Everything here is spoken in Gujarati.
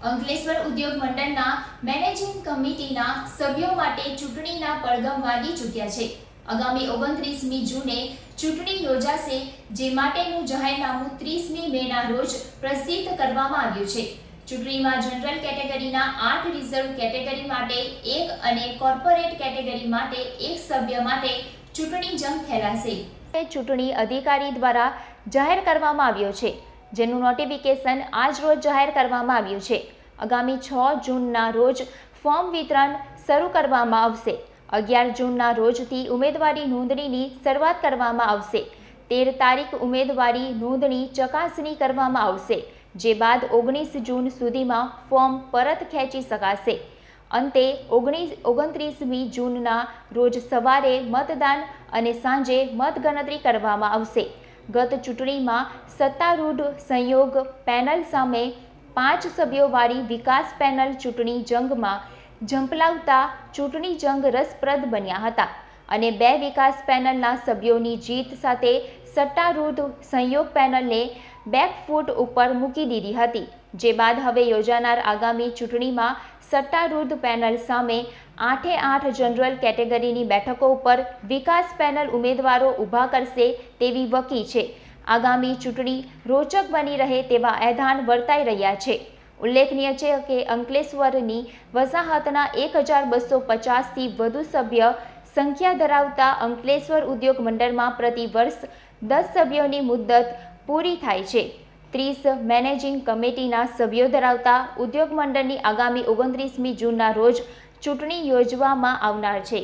અંકલેશ્વર ઉદ્યોગ મંડળના મેનેજિંગ કમિટીના સભ્યો માટે ચૂંટણીના પડઘમ વાગી ચૂક્યા છે. આગામી ઓગણત્રીસમી જૂને ચૂંટણી યોજાશે, જે માટેનું જાહેરનામું ત્રીસમી મેના રોજ પ્રસિદ્ધ કરવામાં આવ્યું છે. ચૂંટણીમાં જનરલ કેટેગરીના આઠ રિઝર્વ કેટેગરી માટે એક અને કોર્પોરેટ કેટેગરી માટે એક સભ્ય માટે ચૂંટણી જંગ ખેલાશે. ચૂંટણી અધિકારી દ્વારા જાહેર કરવામાં આવ્યો છે. જેનું નોટિફિકેશન આજ રોજ જાહેર કરવામાં આવ્યું છે. આગામી છ જૂનના રોજ ફોર્મ વિતરણ શરૂ કરવામાં આવશે. અગિયાર જૂનના રોજથી ઉમેદવારી નોંધણીની શરૂઆત કરવામાં આવશે. તેર તારીખ ઉમેદવારી નોંધણી ચકાસણી કરવામાં આવશે, જે બાદ ઓગણીસ જૂન સુધીમાં ફોર્મ પરત ખેંચી શકાશે. અંતે ઓગણીસ, ઓગણત્રીસમી જૂનના રોજ સવારે મતદાન અને સાંજે મતગણતરી કરવામાં આવશે. ગત ચૂંટણીમાં સત્તારૂઢ સંયોગ પેનલ સામે પાંચ સભ્યોવાળી વિકાસ પેનલ ચૂંટણી જંગમાં ઝંપલાવતા ચૂંટણી જંગ રસપ્રદ બન્યા હતા અને બે વિકાસ પેનલના સભ્યોની જીત સાથે સટ્ટારૂઢ સંયોગ પેનલને બેકફૂટ ઉપર મૂકી દીધી હતી. જે બાદ હવે યોજાનાર આગામી ચૂંટણીમાં સટ્ટારૂઢ પેનલ સામે આઠે આઠ જનરલ કેટેગરીની બેઠકો ઉપર વિકાસ પેનલ ઉમેદવારો ઊભા કરશે તેવી વકી છે. આગામી ચૂંટણી રોચક બની રહે તેવા એધાન વર્તાઈ રહ્યા છે. ઉલ્લેખનીય છે કે અંકલેશ્વરની વસાહતના એક હજાર બસો પચાસથી વધુ સભ્ય સંખ્યા ધરાવતા અંકલેશ્વર ઉદ્યોગ મંડળમાં પ્રતિ વર્ષ દસ સભ્યોની મુદ્દત પૂરી થાય છે. ત્રીસ મેનેજિંગ કમિટીના સભ્યો ધરાવતા ઉદ્યોગ મંડળની આગામી ઓગણત્રીસમી જૂનના રોજ ચૂંટણી યોજવામાં આવનાર છે.